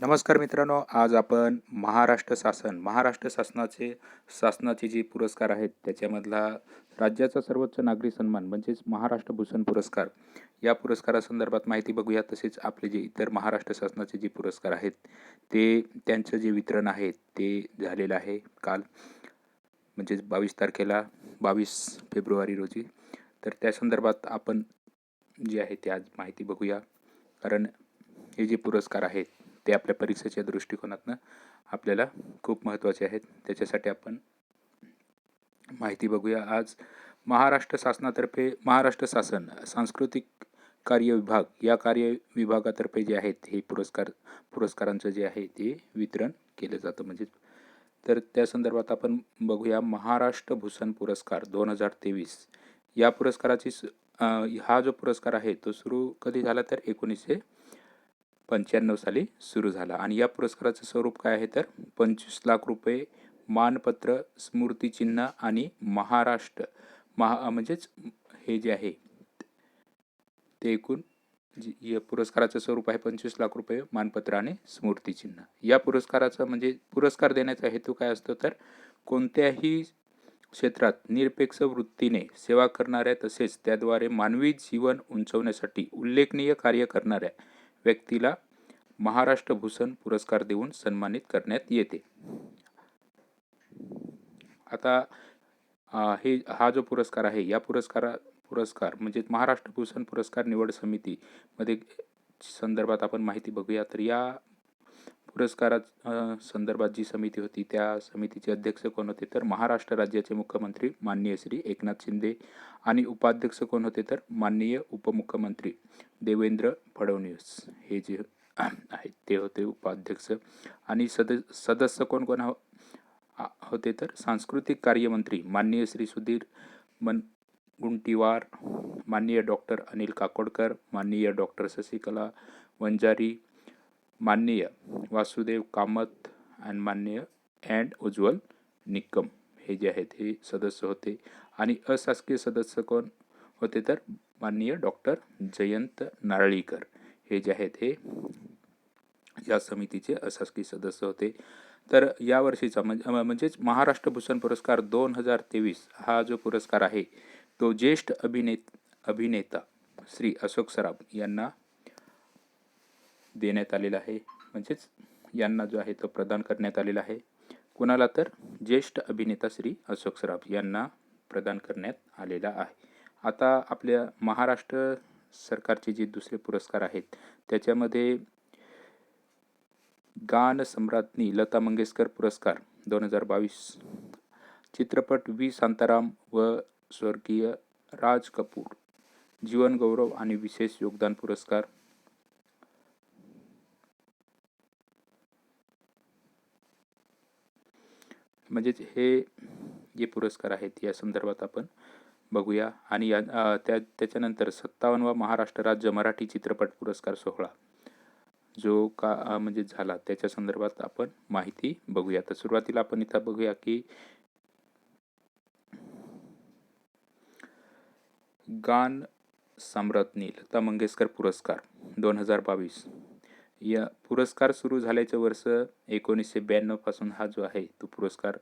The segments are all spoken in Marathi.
नमस्कार मित्रांनो आज आपण महाराष्ट्र शासन महाराष्ट्र शासनाचे शासनाचे जे पुरस्कार आहेत त्याच्यामधला राज्याचा सर्वोच्च नागरी सन्मान म्हणजेच महाराष्ट्र भूषण पुरस्कार या पुरस्कारासंदर्भात माहिती बघूया. तसेच आपले जे इतर महाराष्ट्र शासनाचे जे पुरस्कार आहेत ते त्यांचं जे वितरण आहे ते झालेलं आहे काल म्हणजेच बावीस तारखेला बावीस फेब्रुवारी रोजी. तर त्या संदर्भात आपण जे आहे ते आज माहिती बघूया. कारण हे जे पुरस्कार आहेत ते आपल्या परीक्षेच्या दृष्टिकोनातनं आपल्याला खूप महत्त्वाचे आहेत. त्याच्यासाठी आपण माहिती बघूया. आज महाराष्ट्र शासनातर्फे महाराष्ट्र शासन सांस्कृतिक कार्य विभाग या कार्य विभागातर्फे जे आहेत हे पुरस्कार पुरस्कारांचं जे आहे ते वितरण केलं जातं. म्हणजे तर त्या संदर्भात आपण बघूया. महाराष्ट्र भूषण पुरस्कार दोन हजार तेवीस या पुरस्काराची स- हा जो पुरस्कार आहे तो सुरू कधी झाला तर एकोणीसशे पंच्याण्णव साली सुरू झाला. आणि या पुरस्काराचं स्वरूप काय आहे तर? पंचवीस लाख रुपये मानपत्र स्मृतिचिन्ह आणि महाराष्ट्र. महा म्हणजेच हे जे आहे ते एकूण जी या पुरस्काराचं स्वरूप आहे पंचवीस लाख रुपये मानपत्र आणि स्मृतिचिन्ह. या पुरस्काराचा म्हणजे पुरस्कार देण्याचा हेतू काय असतो तर? कोणत्याही क्षेत्रात निरपेक्ष वृत्तीने सेवा करणाऱ्या तसेच त्याद्वारे मानवी जीवन उंचवण्यासाठी उल्लेखनीय कार्य करणाऱ्या व्यक्तीला महाराष्ट्र भूषण पुरस्कार देऊन सन्मानित करण्यात येते. आता हे हा जो पुरस्कार आहे या पुरस्कारा पुरस्कार म्हणजे महाराष्ट्र भूषण पुरस्कार निवड समितीमध्ये संदर्भात आपण माहिती बघूया. तर या पुरस्कारा संदर्भात जी समिती होती त्या समितीचे अध्यक्ष कोण होते तर महाराष्ट्र राज्याचे मुख्यमंत्री माननीय श्री एकनाथ शिंदे आणि उपाध्यक्ष कोण होते तर माननीय उपमुख्यमंत्री देवेंद्र फडणवीस. हे जे आहेत ते होते उपाध्यक्ष. आणि सद सदस्य कोण कोण हो-, होते तर सांस्कृतिक कार्यमंत्री माननीय श्री सुधीर मन गुंटीवार माननीय डॉक्टर अनिल काकोडकर माननीय डॉक्टर शशिकला वंजारी माननीय वासुदेव कामत आणि माननीय अँड उज्ज्वल निकम हे जे आहेत हे सदस्य होते. आणि अशासकीय सदस्य कोण होते तर माननीय डॉक्टर जयंत नारळीकर हे जे आहेत हे या समितीचे अशासकीय सदस्य होते. तर या वर्षीचा म्हणजे म्हणजेच महाराष्ट्र भूषण पुरस्कार दोन हजार तेवीस हा जो पुरस्कार आहे तो ज्येष्ठ अभिनेत अभिनेता श्री अशोक सराफ यांना देण्यात आलेला आहे. म्हणजेच यांना जो आहे तो प्रदान करण्यात आलेला आहे. कुणाला तर ज्येष्ठ अभिनेता श्री अशोक सराफ यांना प्रदान करण्यात आलेला आहे. आता आपल्या महाराष्ट्र सरकारचे जे दुसरे पुरस्कार आहेत त्याच्यामध्ये गान सम्राज्ञी लता मंगेशकर पुरस्कार दोन हजार बावीस चित्रपट वी शांताराम व स्वर्गीय राज कपूर जीवन गौरव आणि विशेष योगदान पुरस्कार म्हणजेच हे जे पुरस्कार आहेत या संदर्भात आपण बघूया. आणि या त्या त्याच्यानंतर सत्तावन्नवा महाराष्ट्र राज्य मराठी चित्रपट पुरस्कार सोहळा जो का म्हणजे झाला त्याच्या संदर्भात आपण माहिती बघूया. तर सुरुवातीला आपण इथं बघूया की गान सम्राज्ञी लता मंगेशकर पुरस्कार दोन हजार बावीस. या पुरस्कार सुरू झाल्याचं वर्ष एकोणीसशे ब्याण्णवपासून हा जो आहे तो पुरस्कार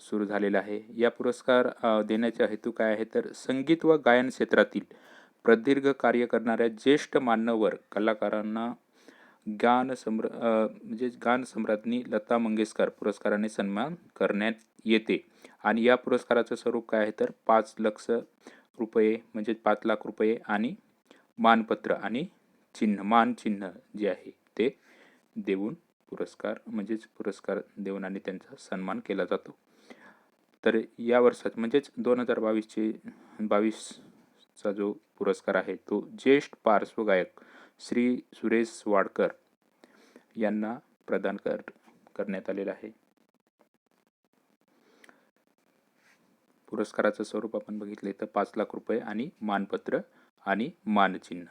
सुरू झालेला आहे. या पुरस्कार देण्याचा हेतू काय आहे? तर संगीत व गायन क्षेत्रातील प्रदीर्घ कार्य करणाऱ्या ज्येष्ठ मान्यवर कलाकारांना गान सम्र म्हणजे गान सम्राज्ञी लता मंगेशकर पुरस्काराने सन्मान करण्यात येते. आणि या पुरस्काराचं स्वरूप काय आहे? तर पाच लक्ष रुपये म्हणजे पाच लाख रुपये आणि मानपत्र आणि चिन्ह मानचिन्ह जे आहे ते देऊन पुरस्कार म्हणजेच पुरस्कार देऊन आणि त्यांचा सन्मान केला जातो. तर या वर्षात म्हणजेच दोन हजार बावीसचे बावीसचा जो पुरस्कार आहे तो ज्येष्ठ पार्श्वगायक श्री सुरेश वाडकर यांना प्रदान कर करण्यात आलेला आहे. पुरस्काराचं स्वरूप आपण बघितले तर पाच लाख रुपये आणि मानपत्र आणि मानचिन्ह.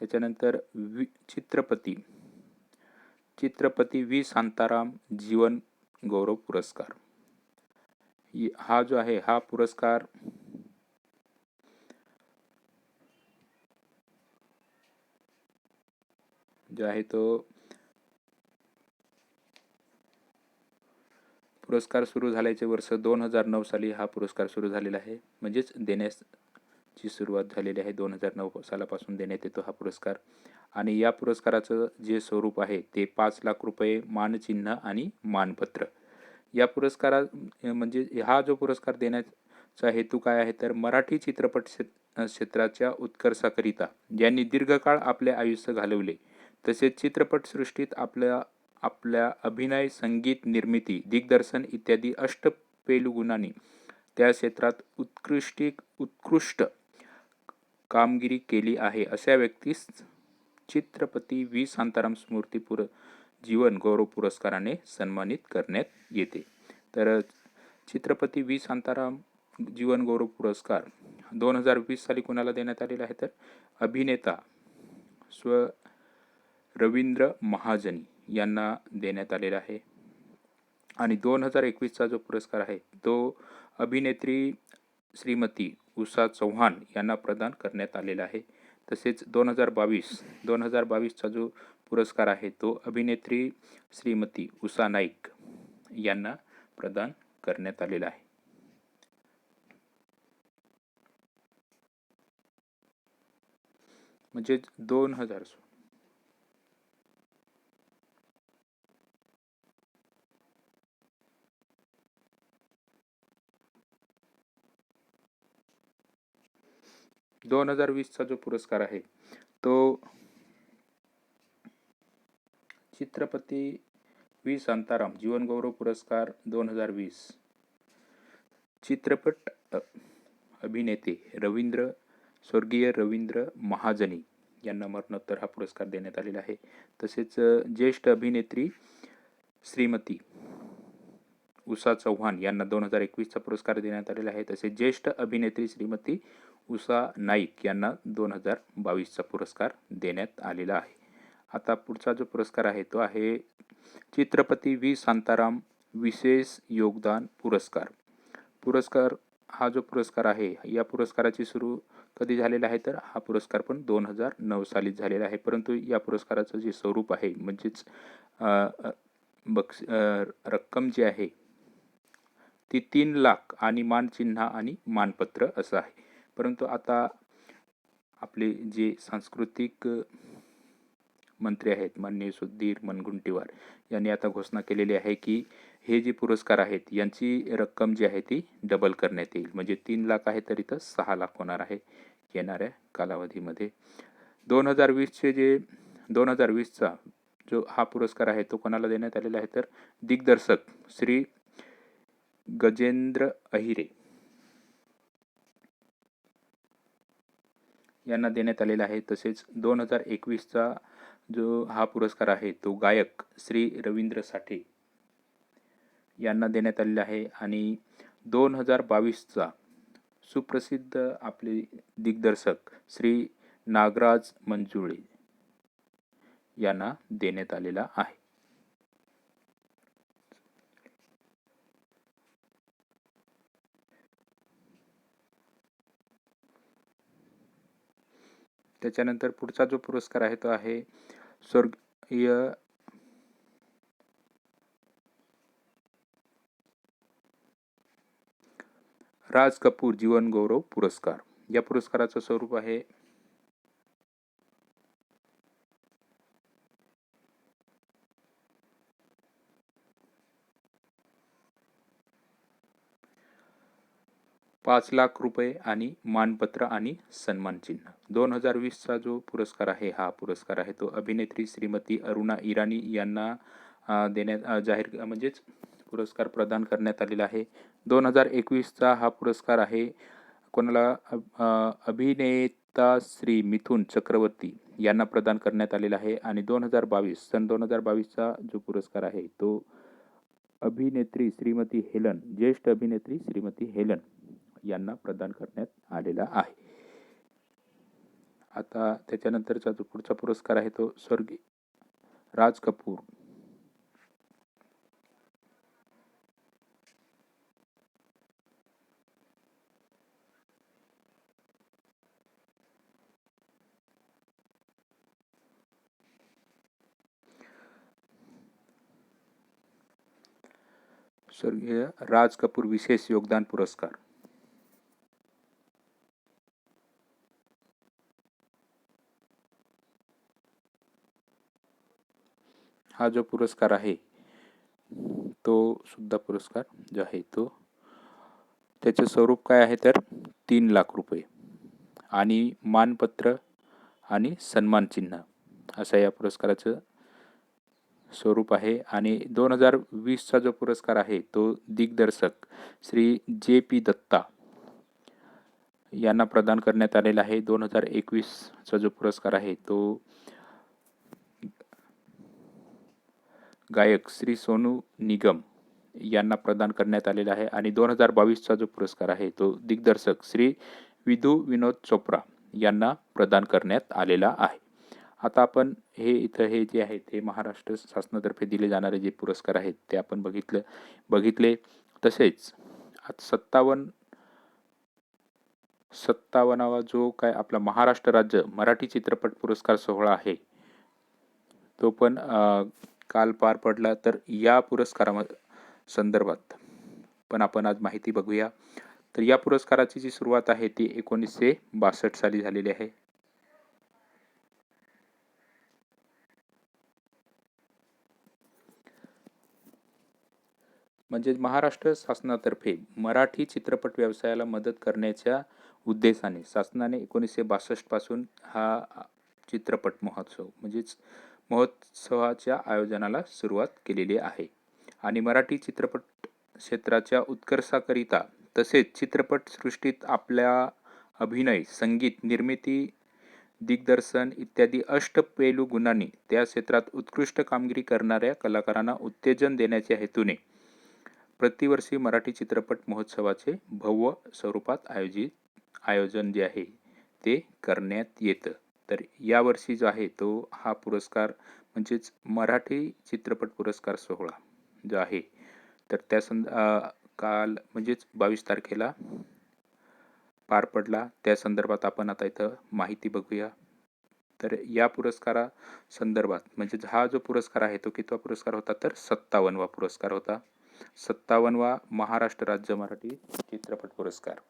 त्याच्यानंतर वि चित्रपती. चित्रपती वी. शांताराम जीवन गौरव पुरस्कार. हा जो आहे हा पुरस्कार जो आहे तो पुरस्कार सुरू झाल्याचे वर्ष दोन हजार नऊ साली हा पुरस्कार सुरू झालेला आहे. म्हणजेच देण्यास ची सुरुवात झालेली आहे. दोन हजार नऊ सालापासून देण्यात येतो हा पुरस्कार. आणि या पुरस्काराचं जे स्वरूप आहे ते पाच लाख रुपये मानचिन्ह आणि मानपत्र. या पुरस्कारा म्हणजे हा जो पुरस्कार देण्याचा हेतू काय आहे तर मराठी चित्रपट क्षेत्राच्या उत्कर्षाकरिता ज्यांनी दीर्घकाळ आपले आयुष्य घालवले तसेच चित्रपटसृष्टीत आपल्या आपल्या अभिनय संगीत निर्मिती दिग्दर्शन इत्यादी अष्टपैलू गुणांनी त्या क्षेत्रात उत्कृष्टिक उत्कृष्ट कामगिरी केली आहे अशा व्यक्तीस चित्रपती व्ही. शांताराम स्मृती पुर जीवन गौरव पुरस्काराने सन्मानित करण्यात येते. तर चित्रपती व्ही. शांताराम जीवन गौरव पुरस्कार दोन हजार वीस साली कोणाला देण्यात आलेला आहे तर? अभिनेता स्व रवींद्र महाजनी यांना देण्यात आलेला आहे. आणि दोन हजार एकवीसचा जो पुरस्कार आहे तो अभिनेत्री श्रीमती उषा चव्हाण यांना प्रदान करण्यात आलेला आहे. तसेच दोन हजार बावीस दोन हजार बावीसचा जो पुरस्कार आहे तो अभिनेत्री श्रीमती उषा नाईक यांना प्रदान करण्यात आलेला आहे. म्हणजे दोन हजार दोन हजार वीसचा जो पुरस्कार आहे तो चित्रपती व्ही. शांताराम जीवनगौरव पुरस्कार दोन हजार वीस. चित्रपट अभिनेते रवींद्र स्वर्गीय रवींद्र महाजनी यांना मरणोत्तर हा पुरस्कार देण्यात आलेला आहे. तसेच ज्येष्ठ अभिनेत्री श्रीमती उषा चव्हाण यांना दोन हजार एकवीसचा पुरस्कार देण्यात आलेला आहे. तसेच ज्येष्ठ अभिनेत्री श्रीमती उषा नाईक यांना दोन हजार बावीसचा पुरस्कार देण्यात आलेला आहे. आता पुढचा जो पुरस्कार आहे तो आहे चित्रपती व्ही. शांताराम विशेष योगदान पुरस्कार. पुरस्कार हा जो पुरस्कार आहे या पुरस्काराची सुरू कधी झालेला आहे तर हा पुरस्कार पण दोन हजार नऊ साली झालेला आहे. परंतु या पुरस्काराचं जे स्वरूप आहे म्हणजेच बक्ष रक्कम जी आहे ती तीन लाख आणि मानचिन्ह आणि मानपत्र असं आहे. परंतु आता आपले जे सांस्कृतिक मंत्री आहेत माननीय सुधीर मनगुंटीवार यांनी आता घोषणा केलेली आहे की हे जे पुरस्कार आहेत यांची रक्कम जी आहे ती डबल करण्यात येईल. म्हणजे तीन लाख आहे तर इथं सहा लाख होणार आहे येणाऱ्या कालावधीमध्ये. दोन हजार वीसचे जे दोन हजार वीसचा जो हा पुरस्कार आहे तो कोणाला देण्यात आलेला आहे तर दिग्दर्शक श्री गजेंद्र अहिरे यांना देण्यात आलेला आहे. तसेच दोन हजार एकवीसचा जो हा पुरस्कार आहे तो गायक श्री रवींद्र साठे यांना देण्यात आलेला आहे. आणि दोन हजार बावीसचा सुप्रसिद्ध आपले दिग्दर्शक श्री नागराज मंजुळे यांना देण्यात आलेला आहे. त्याच्यानंतर पुढचा जो पुरस्कार आहे तो आहे स्वर्गीय राज कपूर जीवन गौरव पुरस्कार. या पुरस्काराचं स्वरूप आहे पाच लाख रुपये आणि मानपत्र आणि सन्मान चिन्ह दोन हजार वीसचा जो पुरस्कार आहे हा पुरस्कार आहे. तो अभिनेत्री श्रीमती अरुणा इराणी यांना देण्यात जाहीर म्हणजेच पुरस्कार प्रदान करण्यात आलेला आहे. दोन हजार एकवीसचा हा पुरस्कार आहे. कोणाला अभिनेता श्री मिथुन चक्रवर्ती यांना प्रदान करण्यात आलेला आहे. आणि दोन हजार बावीस सन दोन हजार बावीसचा जो पुरस्कार आहे तो अभिनेत्री श्रीमती हेलन ज्येष्ठ अभिनेत्री श्रीमती हेलन यांना प्रदान करण्यात आलेला आहे. आता त्याच्यानंतरचा जो पुढचा पुरस्कार आहे तो स्वर्गीय राज कपूर. स्वर्गीय राज कपूर विशेष योगदान पुरस्कार. हा जो पुरस्कार आहे तो सुद्धा पुरस्कार जो आहे तो त्याचे स्वरूप काय आहे तर तीन लाख रुपये. आणि मानपत्र आणि सन्मान चिन्ह असं या पुरस्काराचं स्वरूप आहे. आणि दोन हजार वीसचा जो पुरस्कार आहे तो दिग्दर्शक श्री जे पी दत्ता यांना प्रदान करण्यात आलेला आहे. दोन हजार एकवीसचा जो पुरस्कार आहे तो गायक श्री सोनू निगम यांना प्रदान करण्यात आलेला आहे आणि दोन हजार बावीसचा जो पुरस्कार आहे तो दिग्दर्शक श्री विधू विनोद चोप्रा यांना प्रदान करण्यात आलेला आहे. आता आपण हे इथं हे जे आहेत हे महाराष्ट्र शासनातर्फे दिले जाणारे जे पुरस्कार आहेत ते आपण बघितलं बघितले. तसेच आता सत्तावन्न सत्तावन्नावा जो काय आपला महाराष्ट्र राज्य मराठी चित्रपट पुरस्कार सोहळा आहे तो पण काल पार पडला तर या पुरस्कारा संदर्भात. पण आपण आज माहिती बघूया. तर या पुरस्काराची जी सुरुवात आहे ती एकोणीसशे बासष्ट साली झालेली आहे. म्हणजे महाराष्ट्र शासनातर्फे मराठी चित्रपट व्यवसायाला मदत करण्याच्या उद्देशाने शासनाने एकोणीसशे बासष्टपासून हा चित्रपट महोत्सव म्हणजेच महोत्सवाच्या आयोजनाला सुरुवात केलेली आहे. आणि मराठी चित्रपट क्षेत्राच्या उत्कर्षाकरिता तसेच चित्रपटसृष्टीत आपल्या अभिनय संगीत निर्मिती दिग्दर्शन इत्यादी अष्टपैलू गुणांनी त्या क्षेत्रात उत्कृष्ट कामगिरी करणाऱ्या कलाकारांना उत्तेजन देण्याच्या हेतूने प्रतिवर्षी मराठी चित्रपट महोत्सवाचे भव्य स्वरूपात आयोजित आयोजन जे आहे ते करण्यात येतं. तर यावर्षी जो आहे तो हा पुरस्कार म्हणजेच मराठी चित्रपट पुरस्कार सोहळा जो आहे. तर त्या संद काल म्हणजेच बावीस तारखेला पार पडला. त्या संदर्भात आपण आता इथं माहिती बघूया. तर या पुरस्कारा संदर्भात म्हणजेच हा जो पुरस्कार आहे तो कितवा पुरस्कार होता? तर सत्तावन्नवा पुरस्कार होता. सत्तावन्नवा महाराष्ट्र राज्य मराठी चित्रपट पुरस्कार.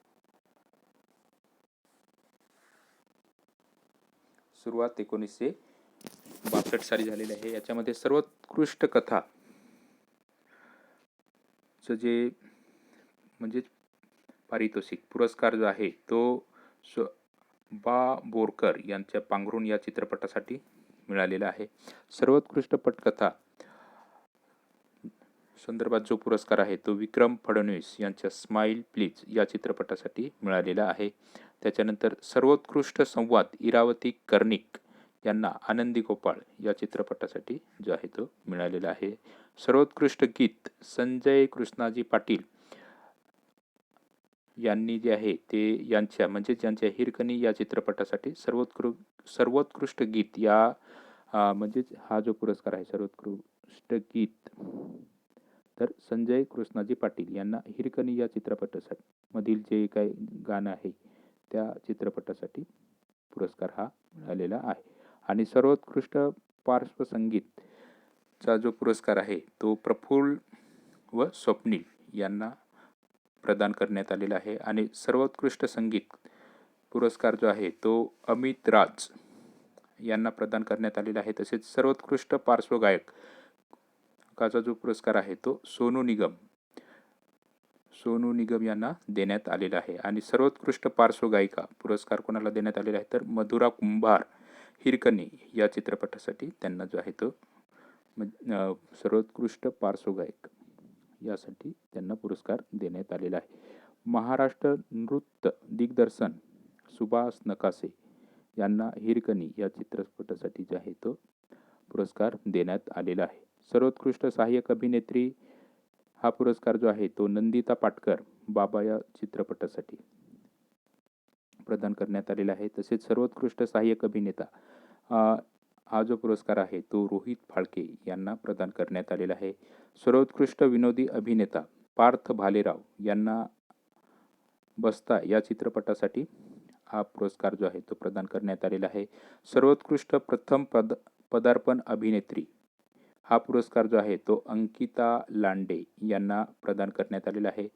सुरुवात एकोणीसशे बासष्ट साली झालेली आहे. याच्यामध्ये सर्वोत्कृष्ट कथा. जे म्हणजे पारितोषिक पुरस्कार जो आहे तो स्व बा बोरकर यांच्या पांघरून या चित्रपटासाठी मिळालेला आहे. सर्वोत्कृष्ट पटकथा संदर्भात जो पुरस्कार आहे तो विक्रम फडणवीस यांच्या स्माईल प्लीज या चित्रपटासाठी मिळालेला आहे. त्याच्यानंतर सर्वोत्कृष्ट संवाद इरावती कर्णिक यांना आनंदी गोपाळ या चित्रपटासाठी जो आहे तो मिळालेला आहे. सर्वोत्कृष्ट गीत संजय कृष्णाजी पाटील यांनी जे आहे ते यांच्या म्हणजे ज्यांच्या हिरकणी या चित्रपटासाठी सर्वोत्कृ सर्वोत्कृष्ट गीत या म्हणजेच हा जो पुरस्कार आहे सर्वोत्कृष्ट गीत तर संजय कृष्णाजी पाटील यांना हिरकणी या चित्रपटासाठी मधील जे काही गाणं आहे त्या चित्रपटासाठी पुरस्कार हा मिळालेला आहे. आणि सर्वोत्कृष्ट पार्श्वसंगीतचा जो पुरस्कार आहे तो प्रफुल्ल व स्वप्नील यांना प्रदान करण्यात आलेला आहे. आणि सर्वोत्कृष्ट संगीत पुरस्कार जो आहे तो अमित राज यांना प्रदान करण्यात आलेला आहे. तसेच सर्वोत्कृष्ट पार्श्वगायक काचा जो पुरस्कार आहे तो सोनू निगम सोनू निगम यांना देण्यात आलेला आहे. आणि सर्वोत्कृष्ट पार्श्वगायिका पुरस्कार कोणाला देण्यात आलेला आहे? तर मधुरा कुंभार हिरकणी या चित्रपटासाठी त्यांना जो आहे तो सर्वोत्कृष्ट पार्श्वगायक यासाठी त्यांना पुरस्कार देण्यात आलेला आहे. महाराष्ट्र नृत्य दिग्दर्शन सुभाष नकासे यांना हिरकणी या चित्रपटासाठी जो आहे तो पुरस्कार देण्यात आलेला आहे. सर्वोत्कृष्ट सहाय्यक अभिनेत्री हा पुरस्कार जो आहे तो नंदिता पाटकर बाबा या चित्रपटासाठी प्रदान करण्यात आलेला आहे. तसेच सर्वोत्कृष्ट सहाय्यक अभिनेता हा जो पुरस्कार आहे तो रोहित फाळके यांना प्रदान करण्यात आलेला आहे. सर्वोत्कृष्ट विनोदी अभिनेता पार्थ भालेराव यांना बस्ता या चित्रपटासाठी हा पुरस्कार जो आहे तो प्रदान करण्यात आलेला आहे. सर्वोत्कृष्ट प्रथम पद पदार्पण अभिनेत्री हा पुरस्कार जो आहे तो अंकिता लांडे यांना प्रदान करण्यात आलेला आहे.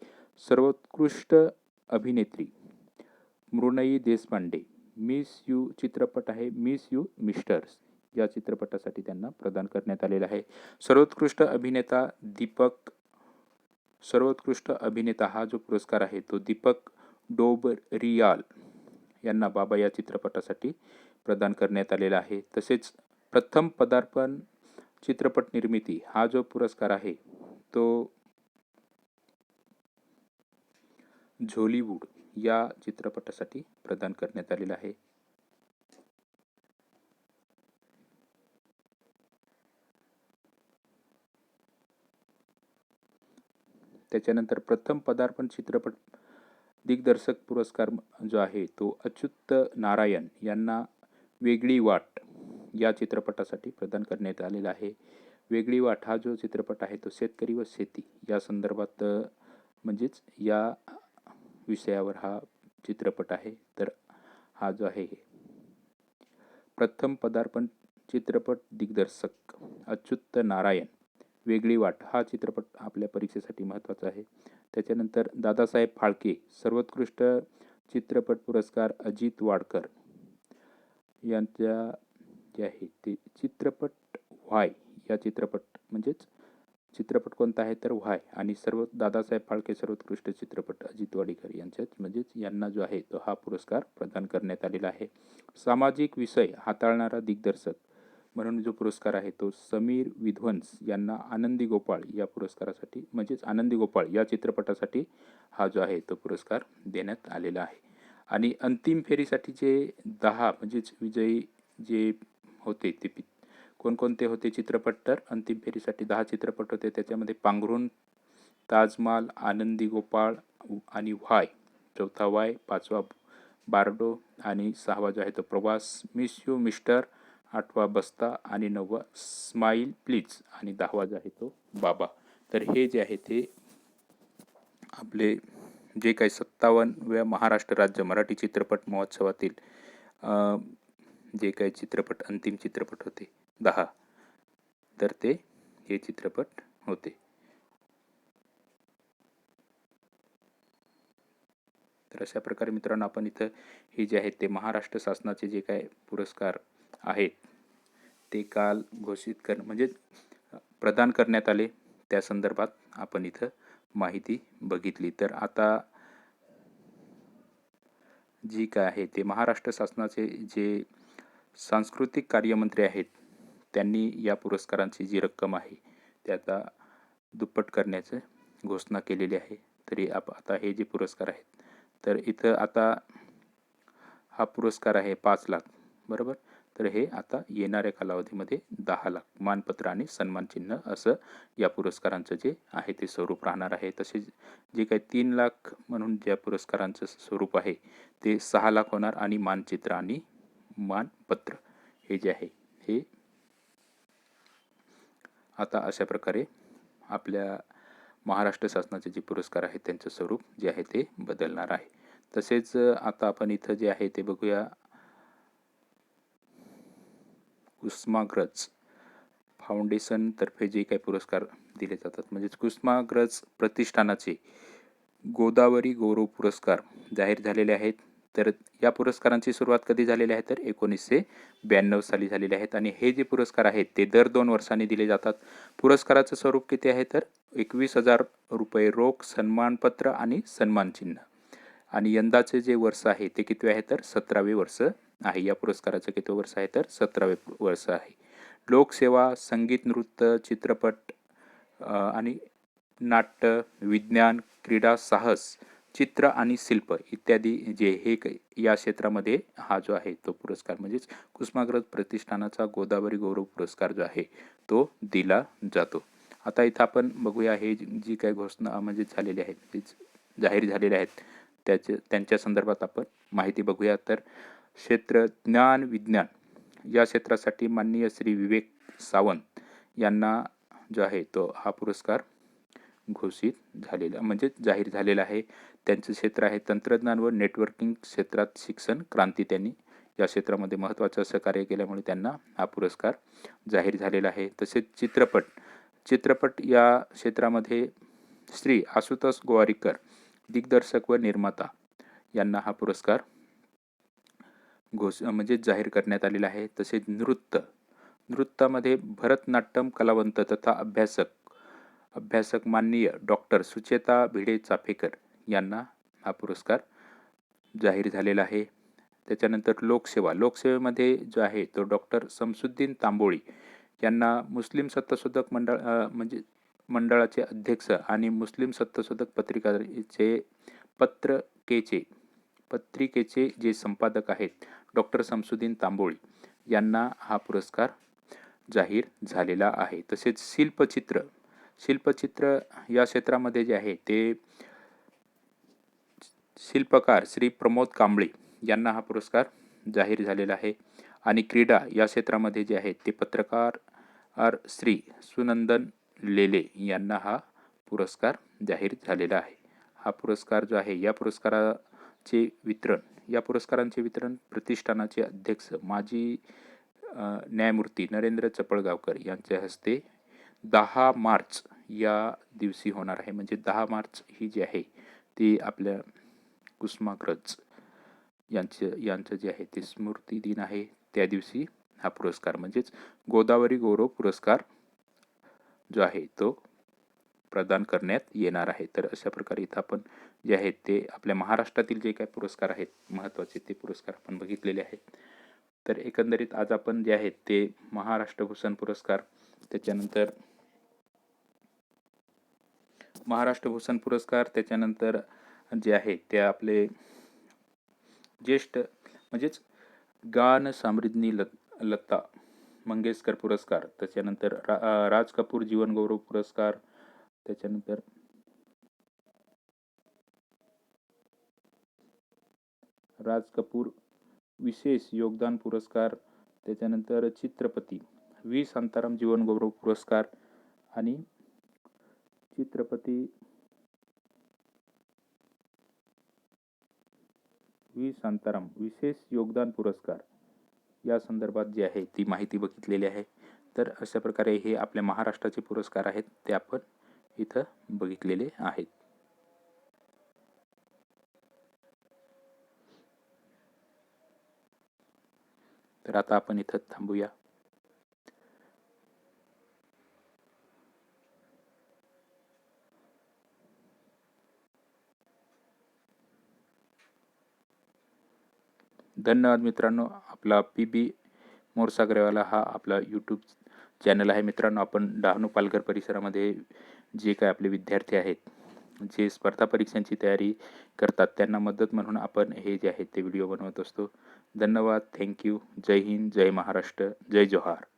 सर्वोत्कृष्ट अभिनेत्री मृणयी देशपांडे मिस यू चित्रपट आहे मिस यू मिस्टर्स या चित्रपटासाठी त्यांना प्रदान करण्यात आलेला आहे. सर्वोत्कृष्ट अभिनेता दीपक सर्वोत्कृष्ट अभिनेता हा जो पुरस्कार आहे तो दीपक डोबरियाल यांना बाबा या चित्रपटासाठी प्रदान करण्यात आलेला आहे. तसेच प्रथम पदार्पण चित्रपट निर्मिती हा जो पुरस्कार आहे तो झोलीवूड या चित्रपटासाठी प्रदान करण्यात आलेला आहे. त्याच्यानंतर प्रथम पदार्पण चित्रपट दिग्दर्शक पुरस्कार जो आहे तो अच्युत नारायण यांना वेगळी वाट या चित्रपटासाठी प्रदान करण्यात आलेला आहे. वेगळी वाट हा जो चित्रपट आहे तो शेतकरी व शेती या संदर्भात म्हणजेच या विषयावर हा चित्रपट आहे. तर हा जो आहे प्रथम पदार्पण चित्रपट दिग्दर्शक अच्युत नारायण. वेगळी वाट हा चित्रपट आपल्या परीक्षेसाठी महत्त्वाचा आहे. त्याच्यानंतर दादासाहेब फाळके सर्वोत्कृष्ट चित्रपट पुरस्कार अजित वाडकर यांच्या जे आहे ते चित्रपट व्हाय. या चित्रपट म्हणजेच चित्रपट कोणता आहे तर व्हाय. आणि सर्व दादासाहेब फाळके सर्वोत्कृष्ट चित्रपट अजित वाडीकर यांच्यात म्हणजेच यांना जो आहे तो हा पुरस्कार प्रदान करण्यात आलेला आहे. सामाजिक विषय हाताळणारा दिग्दर्शक म्हणून जो पुरस्कार आहे तो समीर विध्वंस यांना आनंदी गोपाळ या पुरस्कारासाठी म्हणजेच आनंदी गोपाळ या चित्रपटासाठी हा जो आहे तो पुरस्कार देण्यात आलेला आहे. आणि अंतिम फेरीसाठी जे दहा म्हणजेच विजयी जे होते ते पि कोणकोणते होते चित्रपट तर? अंतिम फेरीसाठी दहा चित्रपट होते. त्याच्यामध्ये पांघरुण ताजमाल आनंदी गोपाळ आणि व्हाय. चौथा वाय पाचवा बारडो आणि सहावा जो आहे तो प्रवास. मिस यू मिस्टर आठवा बस्ता आणि नववा स्माईल प्लीज आणि दहावा जो आहे तो बाबा. तर हे जे आहे ते आपले जे काही सत्तावन्नव्या महाराष्ट्र राज्य मराठी चित्रपट महोत्सवातील जे काही चित्रपट अंतिम चित्रपट होते दहा तर ते हे चित्रपट होते. तर अशा प्रकारे मित्रांनो आपण इथं हे जे आहेत ते महाराष्ट्र शासनाचे जे काय पुरस्कार आहेत ते काल घोषित कर म्हणजे प्रदान करण्यात आले. त्या संदर्भात आपण इथं माहिती बघितली. तर आता जी काय आहे ते महाराष्ट्र शासनाचे जे सांस्कृतिक कार्यमंत्री आहेत. त्यांनी या पुरस्कारांची जी रक्कम आहे ते आता दुप्पट करण्याचं घोषणा केलेली आहे. तरी आप आता हे जे पुरस्कार आहेत तर इथं आता हा पुरस्कार आहे पाच लाख बरोबर? तर हे आता येणाऱ्या कालावधीमध्ये दहा लाख मानपत्र आणि सन्मानचिन्ह असं या पुरस्कारांचं जे आहे ते स्वरूप राहणार आहे. तसेच जे काही तीन लाख म्हणून ज्या पुरस्कारांचं स्वरूप आहे ते सहा लाख होणार आणि मानचित्र आणि मानपत्र. हे जे आहे हे आता अशा प्रकारे आपल्या महाराष्ट्र शासनाचे जे पुरस्कार आहेत त्यांचं स्वरूप जे आहे ते बदलणार आहे. तसेच आता आपण इथं जे आहे ते बघूया. कुस्माग्रज फाउंडेशनतर्फे जे काही पुरस्कार दिले जातात म्हणजेच कुस्माग्रज प्रतिष्ठानाचे गोदावरी गौरव पुरस्कार जाहीर झालेले आहेत. तर या पुरस्कारांची सुरुवात कधी झालेली आहे? तर एकोणीसशे ब्याण्णव साली झालेले आहेत आणि हे जे पुरस्कार आहेत ते दर दोन वर्षांनी दिले जातात. पुरस्काराचं स्वरूप किती आहे? तर एकवीस हजार रुपये रोख सन्मानपत्र आणि सन्मानचिन्ह. आणि यंदाचे जे वर्ष आहे ते किती आहे? तर सतरावे वर्ष आहे. या पुरस्काराचं किती वर्ष आहे? तर सतरावे वर्ष आहे. लोकसेवा संगीत नृत्य चित्रपट आणि नाट्य विज्ञान क्रीडा साहस चित्र आणि शिल्प इत्यादी जे हे क- या क्षेत्रामध्ये हा जो आहे तो पुरस्कार म्हणजेच कुसुमाग्रज प्रतिष्ठानाचा गोदावरी गौरव पुरस्कार जो आहे तो दिला जातो. आता इथं आपण बघूया हे जी काही घोषणा म्हणजे झालेली आहेत म्हणजेच जाहीर झालेल्या आहेत त्याचे त्यांच्या संदर्भात आपण माहिती बघूया. तर क्षेत्र ज्ञान विज्ञान या क्षेत्रासाठी माननीय श्री विवेक सावंत यांना जो आहे तो हा पुरस्कार घोषित झालेला म्हणजे जाहीर झालेला आहे. त्यांचं क्षेत्र आहे तंत्रज्ञान व नेटवर्किंग क्षेत्रात शिक्षण क्रांती त्यांनी या क्षेत्रामध्ये महत्त्वाचं असं कार्य केल्यामुळे त्यांना हा पुरस्कार जाहीर झालेला आहे. तसेच चित्रपट चित्रपट या क्षेत्रामध्ये श्री आशुतोष गोवारीकर दिग्दर्शक व निर्माता यांना हा पुरस्कार घोष म्हणजे जाहीर करण्यात आलेला आहे. तसेच नृत्य नृत्यामध्ये भरतनाट्यम कलावंत तथा अभ्यासक अभ्यासक माननीय डॉक्टर सुचेता भिडे चाफेकर यांना हा पुरस्कार जाहीर झालेला आहे. त्याच्यानंतर लोकसेवा लोकसेवेमध्ये जो आहे तो डॉक्टर समसुद्दीन तांबोळी यांना मुस्लिम सत्ताशोधक मंडळ म्हणजे मंडळाचे अध्यक्ष आणि मुस्लिम सत्ताशोधक पत्रिकाचे पत्रकेचे पत्रिकेचे जे संपादक आहेत डॉक्टर समसुद्दीन तांबोळी यांना हा पुरस्कार जाहीर झालेला आहे. तसेच शिल्पचित्र शिल्पचित्र या क्षेत्रामध्ये जे आहे ते शिल्पकार श्री प्रमोद कांबळे यांना हा पुरस्कार जाहीर झालेला आहे. आणि क्रीडा या क्षेत्रामध्ये जे आहेत ते पत्रकार आर श्री सुनंदन लेले यांना हा पुरस्कार जाहीर झालेला आहे. हा पुरस्कार जो आहे या पुरस्काराचे वितरण या पुरस्कारांचे वितरण प्रतिष्ठानाचे अध्यक्ष माजी न्यायमूर्ती नरेंद्र चपळगावकर यांच्या हस्ते दहा मार्च या दिवशी होणार आहे. म्हणजे दहा मार्च ही जी आहे ती आपल्या कुसुमाग्रज यांचं यांचं जे आहे ते स्मृती दिन आहे. त्या दिवशी हा पुरस्कार म्हणजेच गोदावरी गौरव पुरस्कार जो आहे तो प्रदान करण्यात येणार आहे. तर अशा प्रकारे इथं आपण जे आहेत ते आपल्या महाराष्ट्रातील जे काही पुरस्कार आहेत महत्त्वाचे ते पुरस्कार आपण बघितलेले आहेत. तर एकंदरीत आज आपण जे आहेत ते महाराष्ट्र भूषण पुरस्कार त्याच्यानंतर महाराष्ट्र भूषण पुरस्कार त्याच्यानंतर जे आहे ते आपले ज्येष्ठ म्हणजेच गान समृद्धी ल लता मंगेशकर पुरस्कार त्याच्यानंतर रा राज कपूर जीवनगौरव पुरस्कार त्याच्यानंतर राज कपूर विशेष योगदान पुरस्कार त्याच्यानंतर चित्रपती व्ही. शांताराम जीवनगौरव पुरस्कार आणि चित्रपती व्ही. शांताराम विशेष योगदान पुरस्कार. या संदर्भात जी आहे ती माहिती बघितलेली आहे. तर अशा प्रकारे हे आपल्या महाराष्ट्राचे पुरस्कार आहेत ते आपण इथं बघितलेले आहेत. तर आता आपण इथं थांबूया. धन्यवाद मित्रांनो. आपला पी बी मोरसागरेवाला हा आपला यूट्यूब चॅनल आहे. मित्रांनो आपण डहाणू पालघर परिसरामध्ये जे काय आपले विद्यार्थी आहेत जे स्पर्धा परीक्षांची तयारी करतात त्यांना मदत म्हणून आपण हे जे आहेत ते व्हिडिओ बनवत असतो. धन्यवाद. थँक्यू जय हिंद. जय महाराष्ट्र. जय जोहार.